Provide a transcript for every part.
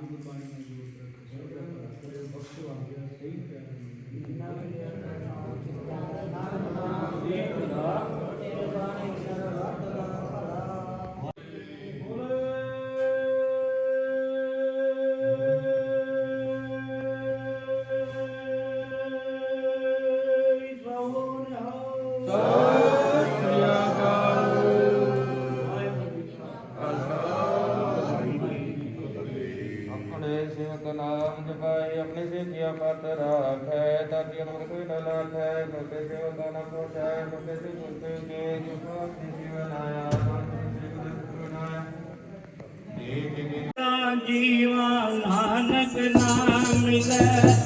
ਨਾਮ ਦੀ ਬਾਣੀ ਨੂੰ ਜੋੜ ਰੱਖ ਸਰਬਾ ਤੇਰੇ ਬਖਸ਼ ਵਾਂਗਿਆ ਸਹੀ ਪਿਆਰੇ ਨਾਮ ਦੇ ਨਾਮ ਦੇ ਨਾਮ ਦੇ ਨਾਮ ਜਪਾਏ, ਆਪਣੇ ਸੇਖਿਆ ਪਤ ਰਾਖੈ ਤਾਕਿ ਅਮਰ ਕੋਈ ਨ ਲਾਖੈ ਸੋਤੇ ਸੇਵ ਦਾ ਸੋਚੈ ਸੋਤੇ ਸੇ ਗੁਰਤੇ ਕੇ ਜੁਪਾ ਸਿਵ ਨਾਇਆ ਜੀਵਾ ਨਾਨਕ ਨਾਮ ਲੈ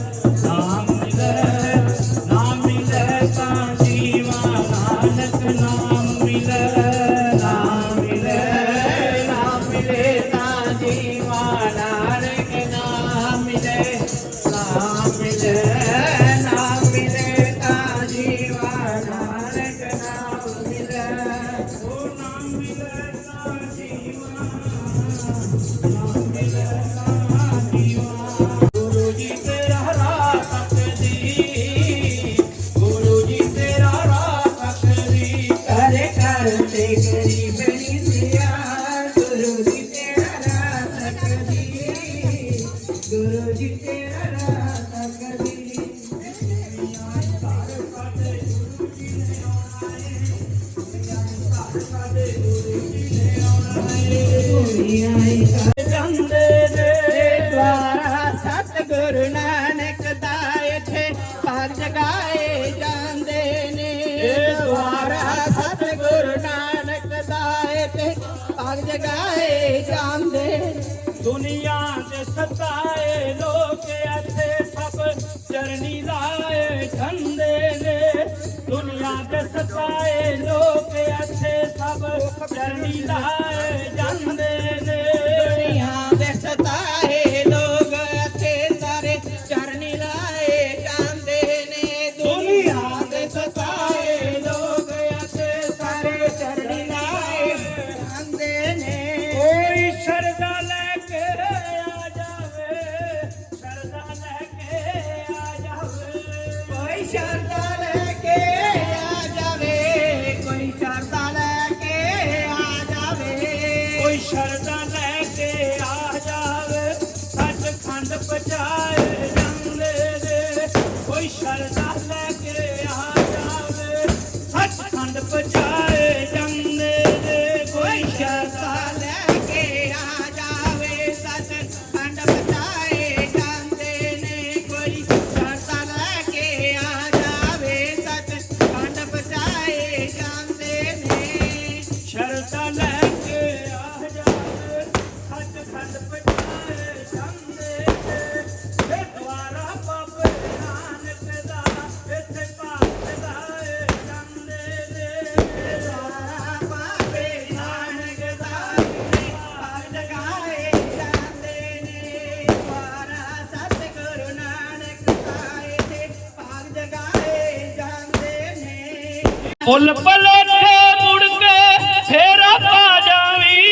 ਫੁੱਲ ਪਲੋਠੇ ਮੁੜ ਕੇ ਫੇਰਾ ਪਾ ਜਾਵੀ।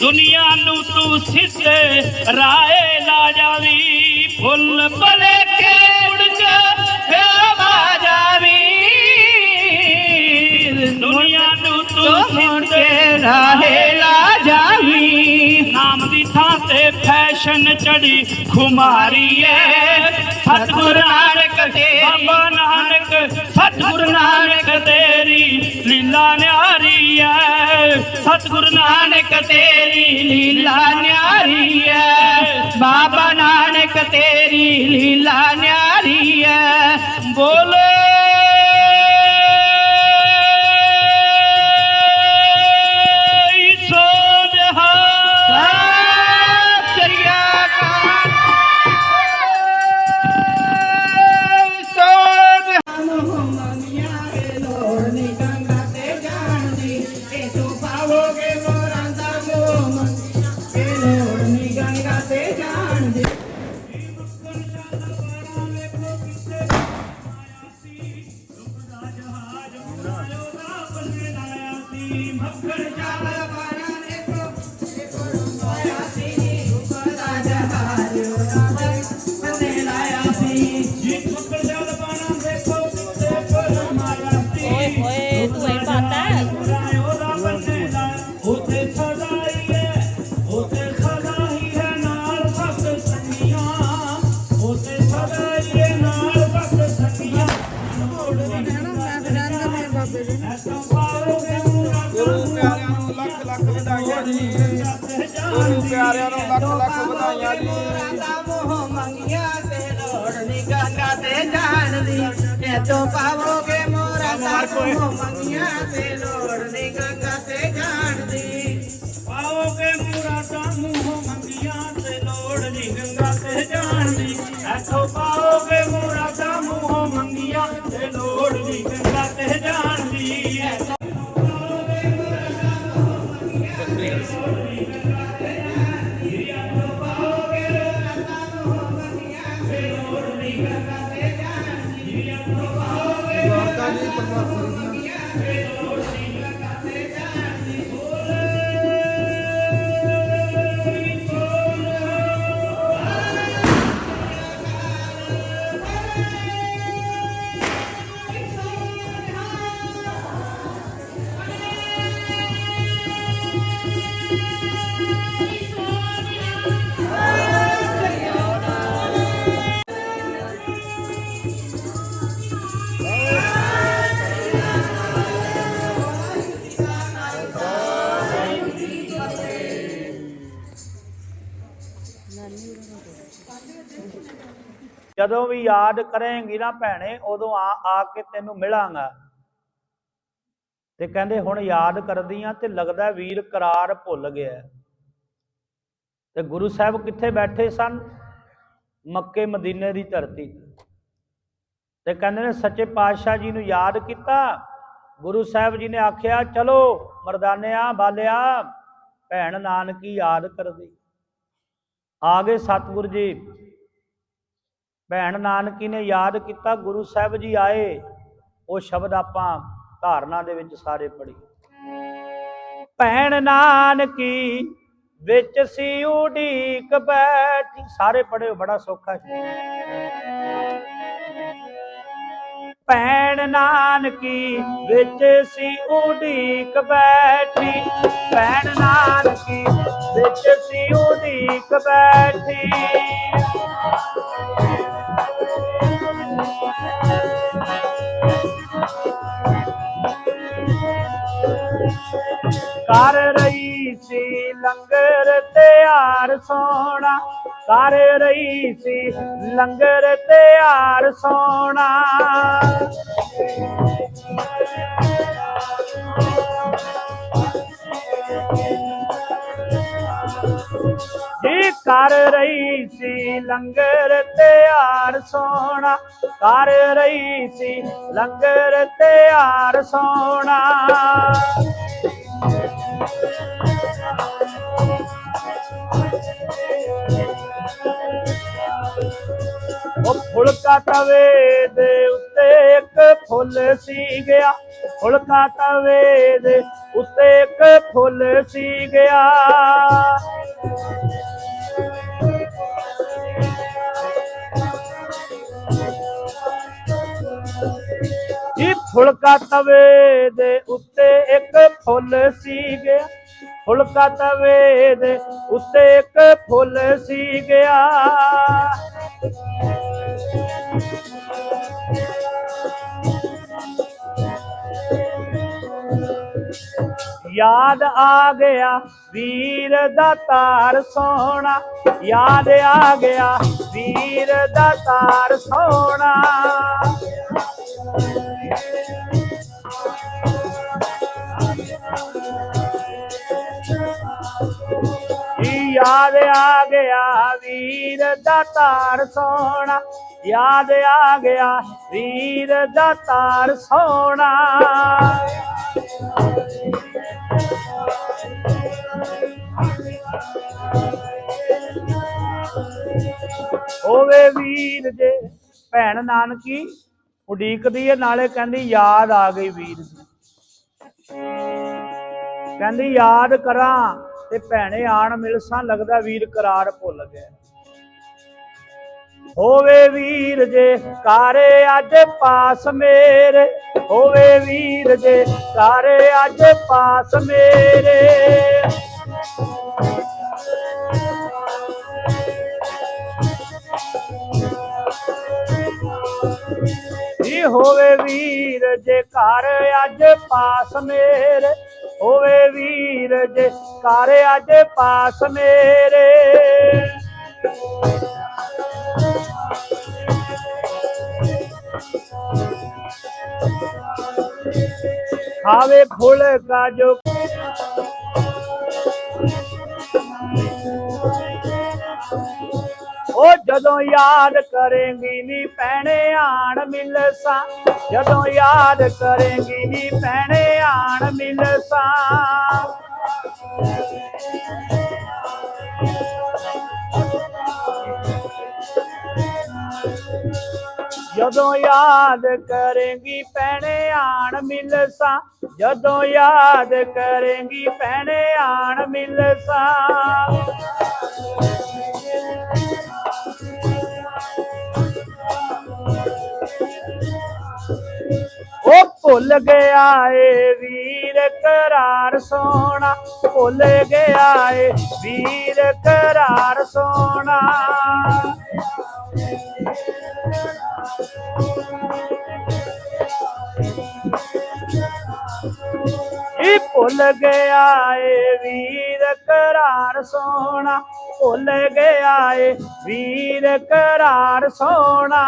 ਦੁਨੀਆ ਨੂੰ ਤੂੰ ਸਿੱਧੇ ਰਾਏ ਲਾ ਜਾਵੀ। ਫੁੱਲ ਪਲੇਠੇ ਮੁੜ ਕੇ ਫੇਰਾ ਪਾ ਜਾਵੀ। ਦੁਨੀਆ ਨੂੰ ਤੂੰ ਸਿੱਧੇ ਰਾਏ ਲਾ ਜਾਵੀ। ਨਾਮ ਦੀ ਥਾਂ ਤੇ ਫੈਸ਼ਨ ਚੜੀ ਖੁਮਾਰੀਏ। ਐ ਸਤਿਗੁਰਾਂ ਬਾਬਾ ਸਤਗੁਰ ਨਾਨਕ ਤੇਰੀ ਲੀਲਾ ਨਿਆਰੀ ਐ। ਬਾਬਾ ਨਾਨਕ ਤੇਰੀ ਲੀਲਾ ਨਿਆਰੀ ਐ। ਬੋਲੋ ਯਾਦ ਕਰੇਂਗੀ ਨਾ ਭੈਣੇ, ਉਦੋਂ ਆ ਆ ਕੇ ਤੈਨੂੰ ਮਿਲਾਂਗਾ। ਤੇ ਕਹਿੰਦੇ, ਹੁਣ ਯਾਦ ਕਰਦੀ ਆ ਤੇ ਲੱਗਦਾ ਵੀਰ ਕਰਾਰ ਭੁੱਲ ਗਿਆ ਤੇ ਗੁਰੂ ਸਾਹਿਬ ਕਿੱਥੇ ਬੈਠੇ ਸਨ? ਮੱਕੇ ਮਦੀਨੇ ਦੀ ਧਰਤੀ ਤੇ ਕਹਿੰਦੇ ਨੇ, ਸੱਚੇ ਪਾਤਸ਼ਾਹ ਜੀ ਨੂੰ ਯਾਦ ਕੀਤਾ? ਗੁਰੂ ਸਾਹਿਬ ਜੀ ਨੇ ਆਖਿਆ, ਚਲੋ ਮਰਦਾਨਿਆ, ਬਾਲਿਆ, ਭੈਣ ਨਾਨਕੀ ਯਾਦ ਕਰਦੀ। ਆ ਗਏ ਸਤਿਗੁਰ ਜੀ। ਭੈਣ ਨਾਨਕੀ ਨੇ ਯਾਦ ਕੀਤਾ, ਗੁਰੂ ਸਾਹਿਬ ਜੀ ਆਏ, ਉਹ ਸ਼ਬਦ ਆਪਾਂ ਧਾਰਨਾ ਦੇ ਵਿੱਚ ਸਾਰੇ ਪੜ੍ਹੀ ਭੈਣ ਨਾਨਕੀ ਵਿੱਚ ਸੀ ਉਡੀਕ ਬੈਠੀ, ਸਾਰੇ ਪੜ੍ਹਿਓ ਬੜਾ ਸੌਖਾ ਹੈ ਭੈਣ ਨਾਨਕੀ ਵਿੱਚ ਸੀ ਉਡੀਕ ਬੈਠੀ, ਭੈਣ ਨਾਨਕੀ ਵਿੱਚ ਸੀ ਉਡੀਕ ਬੈਠੀ। ਕਰ ਰਹੀ ਸੀ ਲੰਗਰ ਤਿਆਰ ਸੋਣਾ। ਕਰ ਰਹੀ ਸੀ ਲੰਗਰ ਤਿਆਰ ਸੋਣਾ। ਜੀ ਕਰ ਰਹੀ ਸੀ ਲੰਗਰ ਤਿਆਰ ਸੋਣਾ ਕਰ ਰਹੀ ਸੀ ਲੰਗਰ ਤਿਆਰ ਸੋਣਾ ਉਹ ਫੁਲਕਾ ਤਵੇ ਦੇ ਉੱਤੇ ਇੱਕ ਫੁੱਲ ਸੀ ਗਿਆ। ਫੁਲਕਾ ਤਵੇ ਦੇ ਉੱਤੇ ਇੱਕ ਫੁੱਲ ਸੀ ਗਿਆ। ਫੁਲਕਾ ਤਵੇ ਦੇ ਉੱਤੇ ਇੱਕ ਫੁੱਲ ਸੀ ਗਿਆ। ਫੁਲਕਾ ਤਵੇ ਦੇ ਉੱਤੇ ਇੱਕ ਫੁੱਲ ਸੀ ਗਿਆ। ਯਾਦ ਆ ਗਿਆ, ਵੀਰ ਦਾ ਤਾਰ ਸੋਹਣਾ। ਯਾਦ ਆ ਗਿਆ, ਵੀਰ ਦਾ ਤਾਰ ਸੋਹਣਾ। ਯਾਦ ਆ ਗਿਆ, ਵੀਰ ਦਾ ਤਾਰ ਸੋਹਣਾ। ਯਾਦ ਆ ਗਿਆ, ਵੀਰ ਦਾ ਤਾਰ ਸੋਹਣਾ। ਹੋਵੇ ਵੀਰ ਜੇ। ਭੈਣ ਨਾਨਕੀ ਉਡੀਕਦੀ ਹੈ ਨਾਲੇ ਕਹਿੰਦੀ ਯਾਦ ਆ ਗਈ ਵੀਰ ਦੀ ਕਹਿੰਦੀ ਯਾਦ ਕਰਾਂ ਤੇ ਭੈਣੇ ਆਣ ਮਿਲਸਾਂ ਲੱਗਦਾ ਵੀਰ ਕਰਾਰ ਭੁੱਲ ਗਿਆ। ਹੋਵੇ ਵੀਰ ਜੇ ਕਾਰੇ ਅੱਜ ਪਾਸ ਮੇਰੇ। ਹੋਵੇ ਵੀਰ ਜੇ ਕਾਰੇ ਅੱਜ ਪਾਸ ਮੇਰੇ। ਜੀ ਹੋਵੇ ਵੀਰ ਜੇ ਘਰ ਅੱਜ ਪਾਸ ਮੇਰੇ, ਹੋਵੇ ਵੀਰ ਜੇ ਘਰ ਅੱਜ ਪਾਸ ਮੇਰੇ। ਖਾਵੇ ਫੁੱਲ ਕਾ ਜੋ ਉਹ ਜਦੋਂ ਯਾਦ ਕਰੇਂਗੀ ਨੀ ਪੈਣੇ ਆਣ ਮਿਲਸਾ। ਜਦੋਂ ਯਾਦ ਕਰੇਂਗੀ ਨੀ ਪੈਣੇ ਆਣ ਮਿਲਸਾ। ਜਦੋਂ ਯਾਦ ਕਰੇਂਗੀ ਪੈਣੇ ਆਣ ਮਿਲਸਾ। ਜਦੋਂ ਯਾਦ ਕਰੇਂਗੀ ਪੈਣੇ ਆਣ ਮਿਲਸਾ। ਉਹ ਭੁੱਲ ਗਿਆ ਏ ਵੀਰ ਕਰਾਰ ਸੋਣਾ ਭੁੱਲ ਗਿਆ ਏ ਵੀਰ ਕਰਾਰ ਸੋਣਾ ਇਹ ਭੁੱਲ ਗਿਆ ਏ ਵੀਰ, ਕਰਾਰ ਸੋਣਾ ਭੁੱਲ ਗਿਆ ਏ ਵੀਰ, ਕਰਾਰ ਸੋਣਾ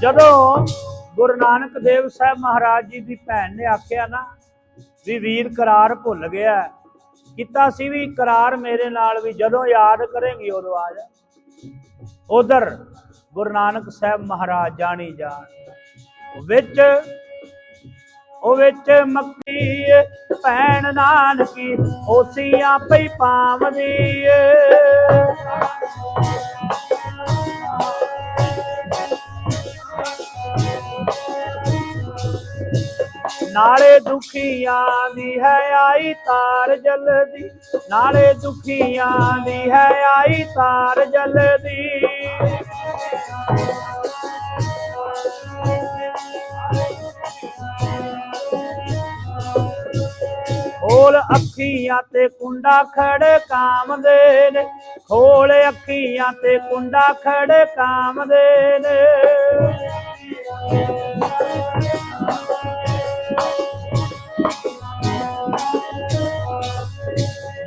ਜਦੋਂ ਗੁਰੂ ਨਾਨਕ ਦੇਵ ਸਾਹਿਬ ਮਹਾਰਾਜ ਜੀ ਦੀ ਭੈਣ ਨੇ ਆਖਿਆ ਨਾ ਵੀ ਵੀਰ, ਕਰਾਰ ਭੁੱਲ ਗਿਆ। ਕੀਤਾ ਸੀ ਵੀ ਕਰਾਰ ਮੇਰੇ ਨਾਲ ਵੀ, ਜਦੋਂ ਯਾਦ ਕਰੇਗੀ ਉਦੋਂ ਆ ਜਾ। ਉਧਰ ਗੁਰੂ ਨਾਨਕ ਸਾਹਿਬ ਮਹਾਰਾਜ ਜਾਣੀ ਜਾਣ। ਵਿੱਚ, ਉਹ ਵਿੱਚ ਮੱਕੀ ਭੈਣ ਨਾਨਕੀ ਓਸੀਆਂ ਪਈ ਪਾਵਦੀ ਨਾਲੇ ਦੁਖੀਆਂ ਦੀ ਹੈ ਆਈ ਤਾਰ ਜਲਦੀ। ਨਾਲੇ ਦੁਖੀਆਂ ਦੀ ਹੈ ਆਈ ਤਾਰ ਜਲਦੀ। ਖੋਲ ਅੱਖੀਆਂ ਤੇ ਕੁੰਡਾ ਖੜ ਕਾਮਦੇ ਨੇ। ਖੋਲ ਅੱਖੀਆਂ ਤੇ ਕੁੰਡਾ ਖੜ ਕਾਮਦੇ ਨੇ।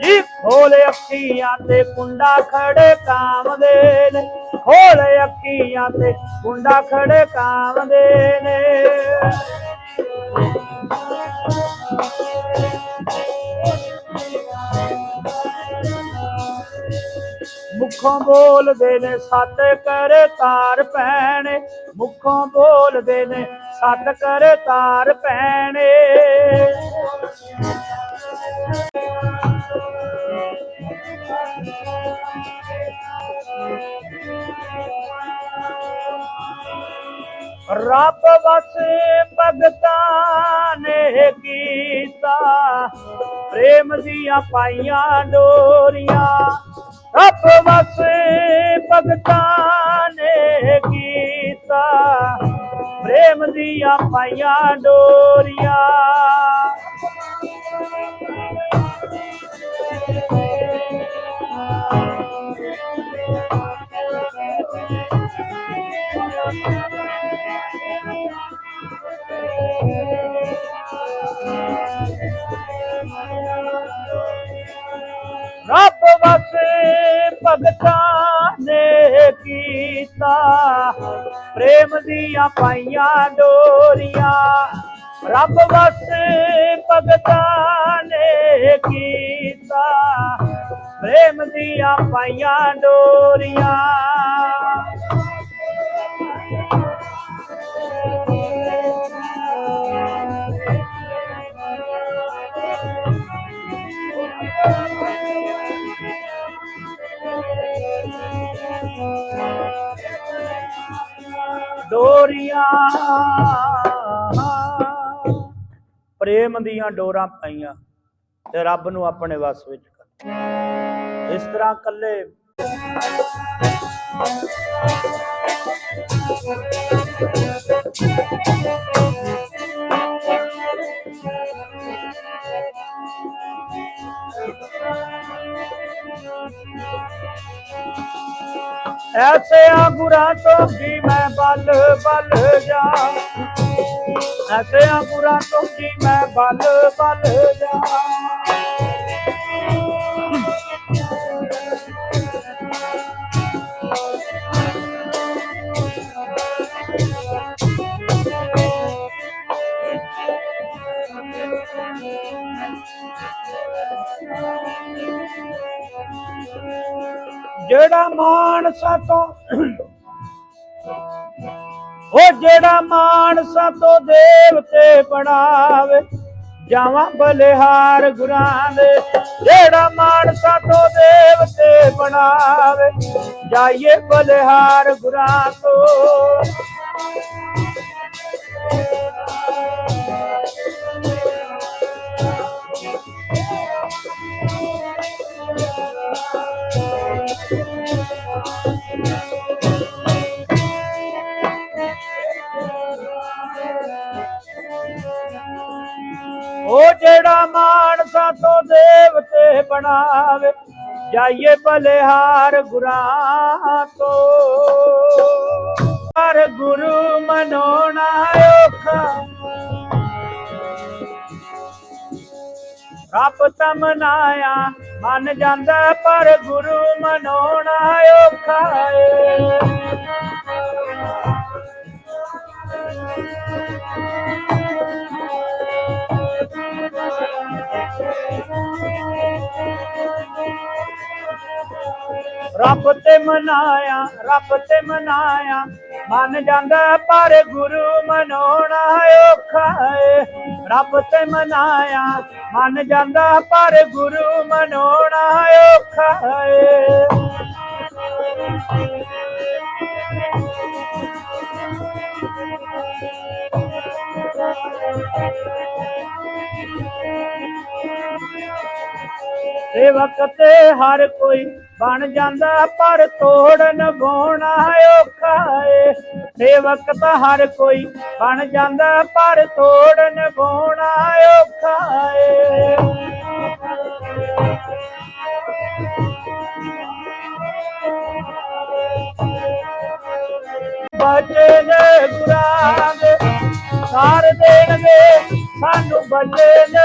ਜੀ ਖੋਲ ਅੱਖੀਆਂ ਤੇ ਕੁੰਡਾ ਖੜੇ ਕਾਮਦੇ ਨੇ। ਖੋਲ ਅੱਖੀਆਂ ਤੇ ਕੁੰਡਾ ਖੜੇ ਕਾਮਦੇ ਨੇ। ਮੁਖੋਂ ਬੋਲਦੇ ਨੇ ਸੱਤ ਕਰ ਤਾਰ ਪੈਣੇ। ਮੁੱਖੋਂ ਬੋਲਦੇ ਨੇ ਸੱਤ ਕਰ ਤਾਰ ਪੈਣੇ। ਰੱਬ ਵਸ ਭਗਤਾਂ ਨੇ ਕੀਤਾ, ਪ੍ਰੇਮ ਦੀਆਂ ਪਾਈਆਂ ਡੋਰੀਆਂ। ਰੱਬ ਵਸ ਭਗਤਾਂ ਨੇ ਕੀਤਾ ਪ੍ਰੇਮ ਦੀਆਂ ਪਾਈਆਂ ਡੋਰੀਆਂ ਰੱਬ ਵਸੇ ਭਗਤਾਂ ਨੇ ਕੀਤਾ ਪ੍ਰੇਮ ਦੀਆਂ ਪਾਈਆਂ ਡੋਰੀਆਂ ਰੱਬ ਵਸ ਭਗਤਾਂ ਨੇ ਕੀਤਾ। ਪ੍ਰੇਮ ਦੀਆਂ ਪਾਈਆਂ ਡੋਰੀਆਂ ਡੋਰੀਆਂ ਪ੍ਰੇਮ ਦੀਆਂ ਡੋਰਾਂ ਪਾਈਆਂ ਤੇ ਰੱਬ ਨੂੰ ਆਪਣੇ ਵਸ ਵਿੱਚ ਕਰ ਇਸ ਤਰ੍ਹਾਂ ਕੱਲੇ ਐਸੇ ਆ ਗੁਰਾਂ ਤੋਂ ਜੀ ਮੈਂ ਬਲ ਬਲ ਜਾ। ਐਸੇ ਆ ਤੋਂ ਜੀ ਮੈਂ ਬਲ ਬਲ ਜਾ। ਜਿਹੜਾ ਮਾਨਸਾ ਤੋਂ ਉਹ ਜਿਹੜਾ ਮਾਨਸਾ ਤੋਂ ਦੇਵਤੇ ਬਣਾਵੇ, ਜਾਵਾਂ ਬਲਿਹਾਰ ਗੁਰਾਂ ਦੇ। ਜਿਹੜਾ ਮਾਨਸਾ ਤੋਂ ਦੇਵਤੇ ਬਣਾਵੇ, ਜਾਈਏ ਬਲਿਹਾਰ ਗੁਰਾਂ ਤੋਂ। ਉਹ ਜਿਹੜਾ ਮਾਨਸਾ ਤੋਂ ਦੇਵਤੇ ਬਣਾਵੇ, ਜਾਈਏ ਬਲਿਹਾਰ ਗੁਰਾਂ ਤੋਂ ਹਰ ਗੁਰੂ ਮਨੋਣਾ ਔਖਾ। ਰੱਬ ਤਮਨਾਇਆ, ਮੰਨ ਜਾਂਦਾ ਪਰ ਗੁਰੂ ਤੇ ਮਨਾਇਆ, ਰੱਬ ਤੇ ਮਨਾਇਆ। ਮਨ ਜਾਂਦਾ ਪਰ ਗੁਰੂ ਮਨਾਉਣਾ ਔਖਾ ਏ। ਰੱਬ ਤੇ ਮਨਾਇਆ, ਮਨ ਜਾਂਦਾ ਪਰ ਗੁਰੂ ਮਨਾਉਣਾ ਔਖਾ ਏ। ਸੇਵਕ ਤੇ ਹਰ ਕੋਈ ਬਣ ਜਾਂਦਾ, ਪਰ ਤੋੜਨ ਬੋਣਾ ਔਖਾ ਏ। ਸੇਵਕ ਤਾਂ ਹਰ ਕੋਈ ਬਣ ਜਾਂਦਾ, ਪਰ ਤੋੜਨ ਬੋਣਾ ਔਖਾ ਏ। ਬੱਚੇ ਨੇ ਗੁਰਾਂ ਦੇ ਸਾਰ ਦੇਣਗੇ, ਸਾਨੂੰ ਬਚੇ ਨੇ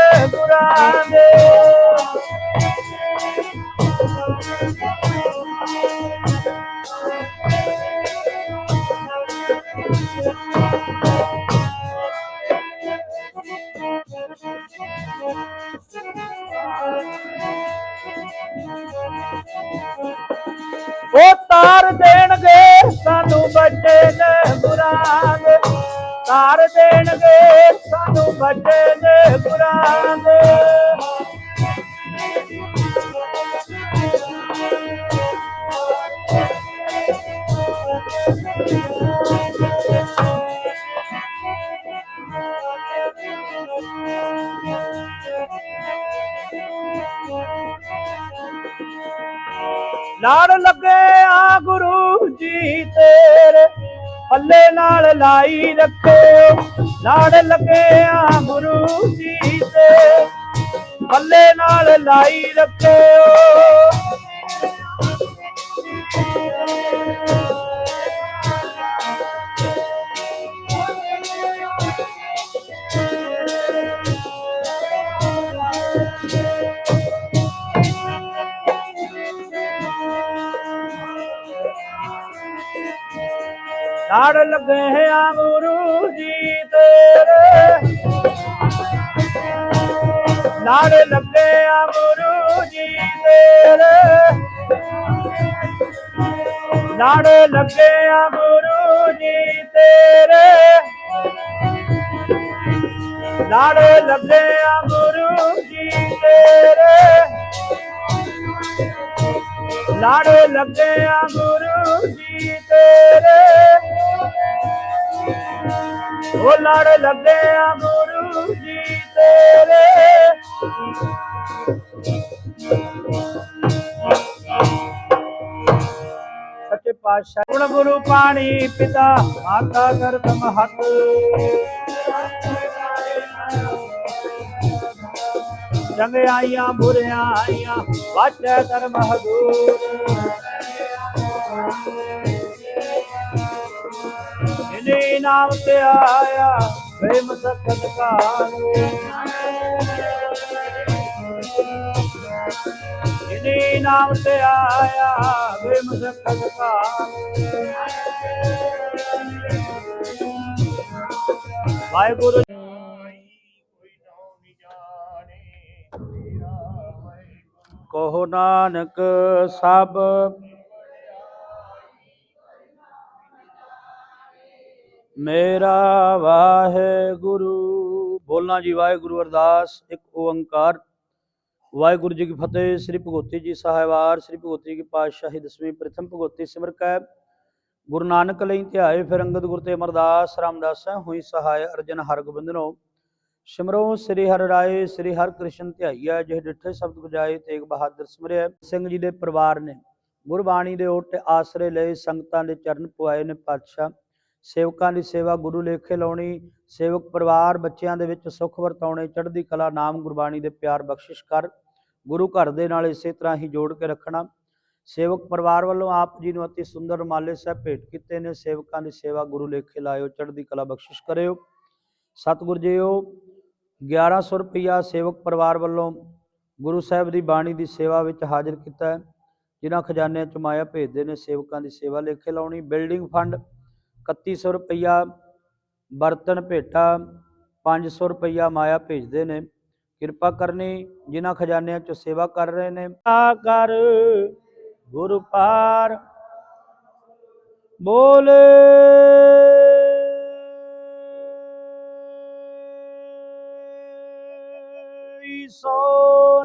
ਲਾੜ ਲੱਗੇ ਆ ਗੁਰੂ ਜੀ ਤੇਰੇ। ਪੱਲੇ ਨਾਲ ਲਾਈ ਰੱਖੋ ਲਾੜ ਲੱਗੇ ਆ ਗੁਰੂ ਜੀ ਤੇ ਪੱਲੇ ਨਾਲ ਲਾਈ ਰੱਖਿਓ। ਲਾੜ ਲੱਗੇ ਆ ਗੁਰੂ ਜੀ ਤੇਰੇ। ਲਾੜ ਲੱਗੇ ਆ ਗੁਰੂ ਜੀ ਤੇਰੇ। ਲਾੜ ਲੱਗੇ ਆ ਗੁਰੂ ਜੀ ਤੇਰੇ। ਲਾੜ ਲੱਗੇ ਆ ਗੁਰੂ ਜੀ ਤੇਰੇ। ਲਾੜ ਲੱਗੇ ਆ ਗੁਰੂ ਜੀ ਤੇਰੇ। ਉਹ ਲੜ ਲੱਗੇ ਗੁਰੂ ਜੀ ਤੇਰੇ। ਸੱਚੇ ਪਾਤਸ਼ਾਹ ਗੁਣ ਗੁਰੂ ਪਾਣੀ ਪਿਤਾ, ਮਾਤਾ ਗਰਭ ਮਹਤ। ਚੰਗਿਆਈਆਂ ਬੁਰਿਆਈਆਂ ਵਾਚੈ ਧਰਮ ਹਦੂਰ ਜਿਨੇ ਨਾਮ ਤੇ ਆਇਆ ਵੇ ਮਸਕਤ ਕਾਲ ਜਿਨੇ ਨਾਮ ਤੇ ਆਇਆ ਵੇ ਮਸਕਤ ਕਾਲ ਵਾਹਿਗੁਰੂ ਕਹੋ ਨਾਨਕ ਸਭ ਮੇਰਾ ਵਾਹਿਗੁਰੂ, ਬੋਲਣਾ ਜੀ ਵਾਹਿਗੁਰੂ ਅਰਦਾਸ, ਇੱਕ ਓੰਕਾਰ। ਵਾਹਿਗੁਰੂ ਜੀ ਕੀ ਫਤਿਹ, ਸ੍ਰੀ ਭਗਵਤੀ ਜੀ ਸਾਹਿਬਾਰ ਸ੍ਰੀ ਭਗਵਤੀ ਜੀ ਕੀ ਪਾਤਸ਼ਾਹੀ ਦਸਵੀਂ ਪ੍ਰਥਮ ਭਗਵਤੀ ਸਿਮਰ ਕੈ ਗੁਰੂ ਨਾਨਕ ਲਈ ਧਿਆਏ ਫਿਰ ਅੰਗਦ ਗੁਰ ਤੇ ਅਮਰਦਾਸ, ਰਾਮਦਾਸ ਹੋਈ ਸਹਾਇ ਅਰਜਨ ਹਰਗੋਬਿੰਦਨੋ ਸਿਮਰੋ, ਸ੍ਰੀ ਹਰਿ ਰਾਏ, ਸ੍ਰੀ ਹਰਿ ਕ੍ਰਿਸ਼ਨ ਧਿਆਈਆ ਜਿਹ ਡਿੱਠੇ ਸ਼ਬਦ ਗੁਜਾਏ ਤੇਗ ਬਹਾਦਰ ਸਿਮਰਿਆ ਸਿੰਘ ਜੀ ਦੇ ਪਰਿਵਾਰ ਨੇ ਗੁਰਬਾਣੀ ਦੇ ਓਟ ਆਸਰੇ ਲਏ, ਸੰਗਤਾਂ ਦੇ ਚਰਨ ਪੁਆਏ ਨੇ ਪਾਤਸ਼ਾਹ। ਸੇਵਕਾਂ ਦੀ ਸੇਵਾ ਗੁਰੂ ਲੇਖੇ ਲਾਉਣੀ, ਸੇਵਕ ਪਰਿਵਾਰ ਬੱਚਿਆਂ ਦੇ ਵਿੱਚ ਸੁਖ ਵਰਤਾਉਣੇ, ਚੜ੍ਹਦੀ ਕਲਾ, ਨਾਮ ਗੁਰਬਾਣੀ ਦੇ ਪਿਆਰ ਬਖਸ਼ਿਸ਼ ਕਰ, ਗੁਰੂ ਘਰ ਦੇ ਨਾਲ ਇਸੇ ਤਰ੍ਹਾਂ ਹੀ ਜੋੜ ਕੇ ਰੱਖਣਾ। ਸੇਵਕ ਪਰਿਵਾਰ ਵੱਲੋਂ ਆਪ ਜੀ ਨੂੰ ਅਤੀ ਸੁੰਦਰ ਮਾਲੇ ਸਾਹਿਬ ਭੇਟ ਕੀਤੇ ਨੇ। ਸੇਵਕਾਂ ਦੀ ਸੇਵਾ ਗੁਰੂ ਲੇਖੇ ਲਾਇਓ, ਚੜ੍ਹਦੀ ਕਲਾ ਬਖਸ਼ਿਸ਼ ਕਰਿਓ। ਸਤਿਗੁਰ ਜੀਓ 1100 ਰੁਪਇਆ ਸੇਵਕ ਪਰਿਵਾਰ ਵੱਲੋਂ ਗੁਰੂ ਸਾਹਿਬ ਦੀ ਬਾਣੀ ਦੀ ਸੇਵਾ ਵਿੱਚ ਹਾਜ਼ਰ ਕੀਤਾ ਹੈ। ਜਿਨ੍ਹਾਂ ਖਜ਼ਾਨਿਆਂ ਚ ਮਾਇਆ ਭੇਜਦੇ ਨੇ, ਸੇਵਕਾਂ ਦੀ ਸੇਵਾ ਲੇਖੇ ਲਾਉਣੀ, ਬਿਲਡਿੰਗ ਫੰਡ 3100 ਰੁਪਇਆ ਬਰਤਨ ਭੇਟਾ 500 ਰੁਪਇਆ ਮਾਇਆ ਭੇਜਦੇ ਨੇ ਕਿਰਪਾ ਕਰਨੀ ਜਿਨ੍ਹਾਂ ਖਜ਼ਾਨਿਆਂ ਚ ਸੇਵਾ ਕਰ ਰਹੇ ਨੇ ਆ ਕਰ ਗੁਰੂ ਪਾਰ ਬੋਲੇ ਸੋ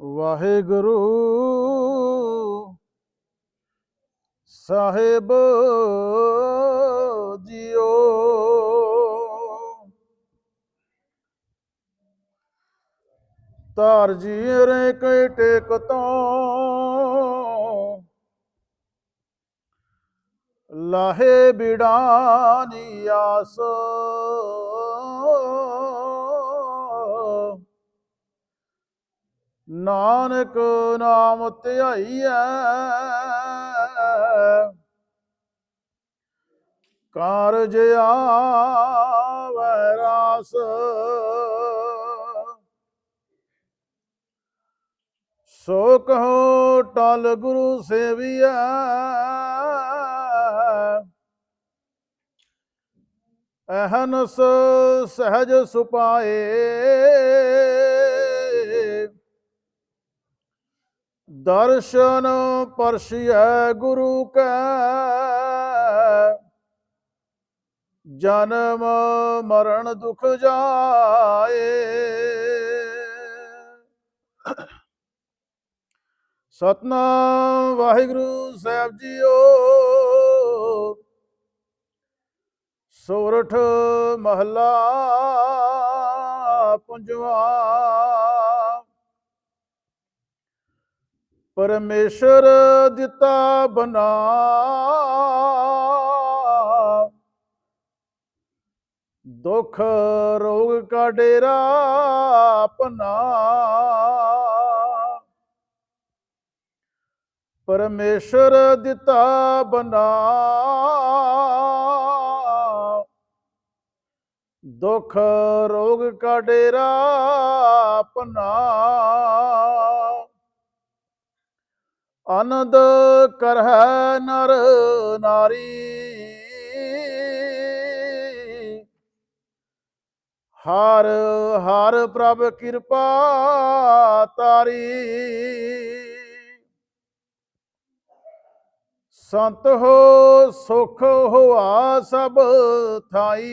ਵਾਹਿਗੁਰੂ ਸਾਹਿਬ ਜੀਓ। ਤਾਰ ਜੀ ਰੇ ਕੈ ਟੇਕ ਤੋਂ ਲਾਹੇ ਬਿੜਾਨੀ ਆਸ। ਨਾਨਕ ਨਾਮ ਧਿਆਈਐ। ਕਾਰਜ ਆਵੈ ਰਾਸ। ਸੋ ਕਹੋ ਟਲ ਗੁਰੂ ਸੇਵੀਐ। ਅਹਨਸ ਸਹਜ ਸੁਪਾਏ। ਦਰਸ਼ਨ ਪਰਸ਼ਿਐ ਗੁਰੂ ਕੈ। ਜਨਮ ਮਰਨ ਦੁਖ ਜਾਏ। ਸਤਨਾਮ ਵਾਹਿਗੁਰੂ ਸਾਹਿਬ ਜੀਓ। ਸੋਰਠ ਮਹੱਲਾ ਪੰਜਵਾ। ਪਰਮੇਸ਼ਰ ਦਿੱਤਾ ਬਨਾ। ਦੁੱਖ ਰੋਗ ਕਾ ਡੇਰਾ ਪਨਾ। ਪਰਮੇਸ਼ਰ ਦਿੱਤਾ ਬਨਾ। ਦੁੱਖ ਰੋਗ ਕਾ ਡੇਰਾ ਪਨਾ। ਆਨੰਦ ਕਰਹਿ ਨਰ ਨਾਰੀ। ਹਰ ਹਰ ਪ੍ਰਭ ਕਿਰਪਾ ਤਾਰੀ। ਸੰਤ ਹੋ, ਸੁਖ ਹੋਆ ਸਭ ਥਾਈ।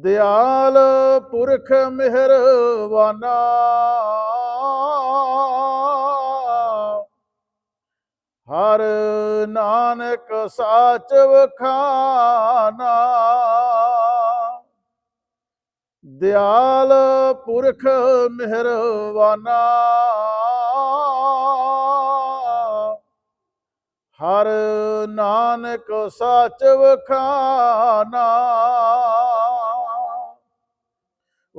ਦਿਆਲ ਪੁਰਖ ਮਿਹਰਵਾਨਾ। ਹਰ ਨਾਨਕ ਸਾਚ ਵਖਾਨਾ ਦਿਆਲ ਪੁਰਖ ਮਿਹਰਵਾਨਾ। ਹਰ ਨਾਨਕ ਸਾਚ ਵਖਾਨਾ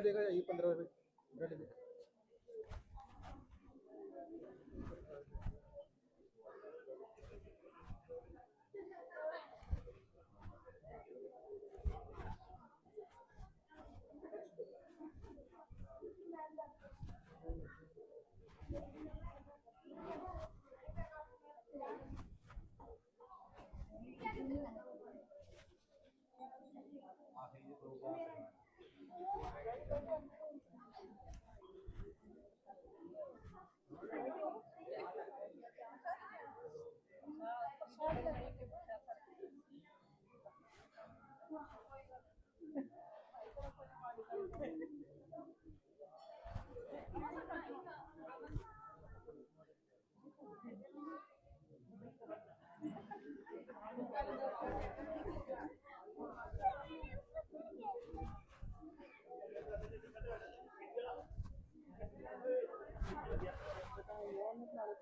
ਪੈਸੇ ਦੇਗਾ ਜੀ 15 ਰੁਪਏ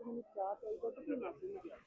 ਮੈਨੂੰ ਚਾਹ ਚਾਹੀਦਾ ਤੇ ਮੈਂ ਨਰਸਿੰਗ ਗਿਆ